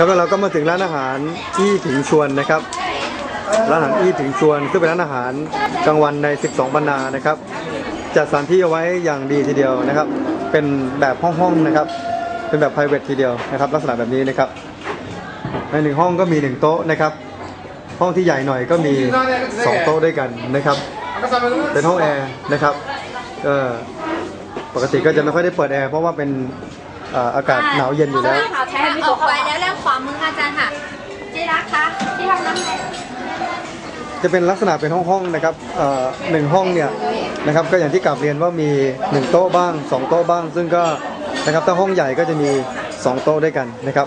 ครับแล้วเราก็มาถึงร้านอาหารอี้ถึงชวนนะครับ ร้านอาหารอี้ถึงชวนซึ่งเป็นร้านอาหารกลางวันใน 12บรรณานะครับ จัดสถานที่เอาไว้อย่างดีทีเดียวนะครับ เป็นแบบห้องๆนะครับ เป็นแบบ p r i v a t ทีเดียวนะครับ ลักษณะแบบนี้นะครับในหนึ่งห้องก็มีหนึ่งโต๊ะนะครับ ห้องที่ใหญ่หน่อยก็มีสองโต๊ะด้วยกันนะครับ เป็นห้องแอร์นะครับปกติก็จะไม่ค่อยได้เปิดแอร์เพราะว่าเป็น อ่าอากาศหนาวเย็นอยู่แล้ว ค่ะแทนออกไปแล้วแล้วขวามืออาจารย์ค่ะที่รักคะที่ทำน้ำแดงจะเป็นลักษณะเป็นห้องๆนะครับเอ่อหนึ่งห้องเนี่ยนะครับก็อย่างที่กลับเรียนว่ามีหนึ่งโต๊ะบ้างสองโต๊ะบ้าง ซึ่งก็นะครับถ้าห้องใหญ่ก็จะมีสองโต๊ะด้วยกันนะครับ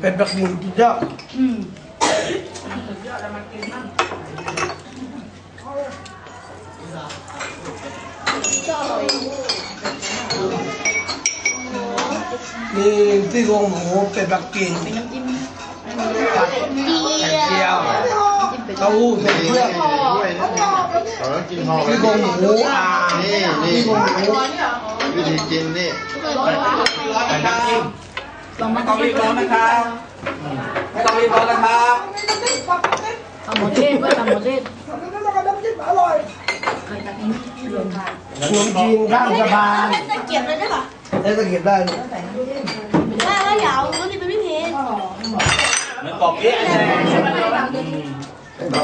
เป็นแบบหนึ่งที่ยอดมีซี่โครงหมูเป็ดปักกิ่งไข่เจียวเต้าหู้ใส่เครื่องเราต้องกินห่อซี่โครงหมูอ่านี่นี่ซี่โครงหมูวิธีกินนี่ ไม่ต้องรีบร้อนนะครับไม่ต้องรีบร้อนนะครับทำหมดเทศก็ทำหมดเทศขนมจีนข้างสะพานตะเกียบเลยได้ป่ะได้ตะเกียบได้ลูกว่าแล้วยาวแล้วนี่เป็นไม่เพนเหมือนกรอบเปี้ยเลย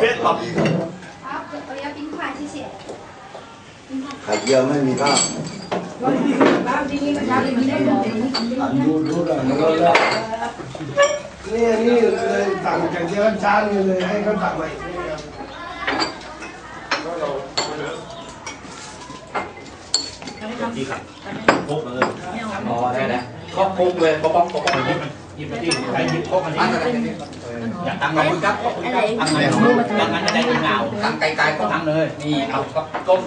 เปี้ยกรอบเอายาปิ้งควายที่เสียไข่เจียวไม่มีข้าวดูดูห น่อยดูหน่อยนี่นี่เลยสั่งจากเจ้าช้างนี่เลยให้เขาสั่งมาอีกนี่ครับที่ขัดพกมาเลยอ๋อได้ได้ก็พกเลยป๊อกป๊อกป๊อกหยิบหยิบมาที่ใครยิบพกมาที่อยากตังค์ขอบคุณครับขอบคุณครับตังค์ไหนของตังค์นั้นจะได้กินเงาตั้งค์ไกลๆก็ตั้งเลยนี่เอาก็ก้ม